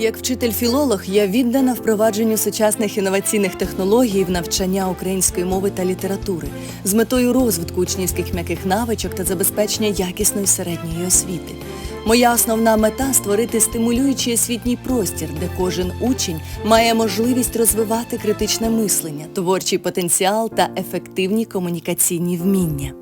Як вчитель-філолог, я віддана впровадженню сучасних інноваційних технологій в навчання української мови та літератури з метою розвитку учнівських м'яких навичок та забезпечення якісної середньої освіти. Моя основна мета створити стимулюючий освітній простір, де кожен учень має можливість розвивати критичне мислення, творчий потенціал та ефективні комунікаційні вміння.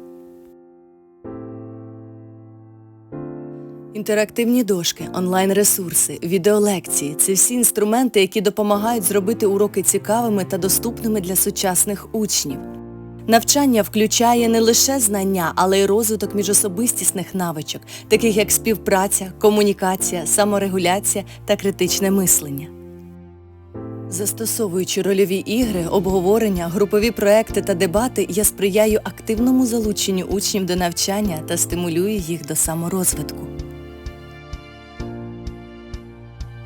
Інтерактивні дошки, онлайн-ресурси, відеолекції це всі інструменти, які допомагають зробити уроки цікавими та доступними для сучасних учнів. Навчання включає не лише знання, але й розвиток міжособистісних навичок, таких як співпраця, комунікація, саморегуляція та критичне мислення. Застосовуючи рольові ігри, обговорення, групові проекти та дебати, я сприяю активному залученню учнів до навчання та стимулюю їх до саморозвитку.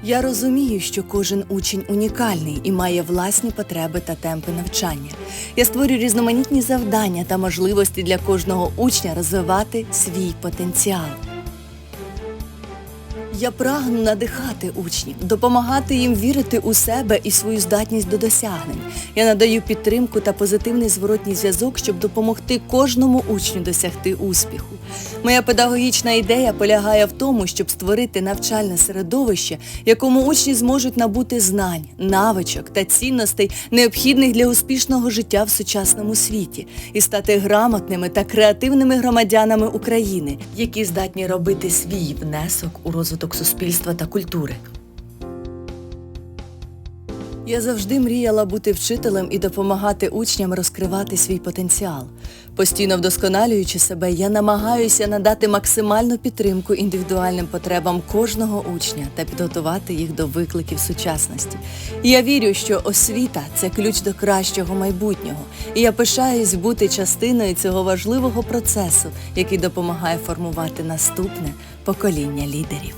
Я розумію, що кожен учень унікальний і має власні потреби та темпи навчання. Я створюю різноманітні завдання та можливості для кожного учня розвивати свій потенціал. Я прагну надихати учнів, допомагати їм вірити у себе і свою здатність до досягнень. Я надаю підтримку та позитивний зворотній зв'язок, щоб допомогти кожному учню досягти успіху. Моя педагогічна ідея полягає в тому, щоб створити навчальне середовище, якому учні зможуть набути знань, навичок та цінностей, необхідних для успішного життя в сучасному світі, і стати грамотними та креативними громадянами України, які здатні робити свій внесок у розвиток суспільства та культури. Я завжди мріяла бути вчителем і допомагати учням розкривати свій потенціал. Постійно вдосконалюючи себе, я намагаюся надати максимальну підтримку індивідуальним потребам кожного учня та підготувати їх до викликів сучасності. Я вірю, що освіта це ключ до кращого майбутнього, і я пишаюсь бути частиною цього важливого процесу, який допомагає формувати наступне покоління лідерів.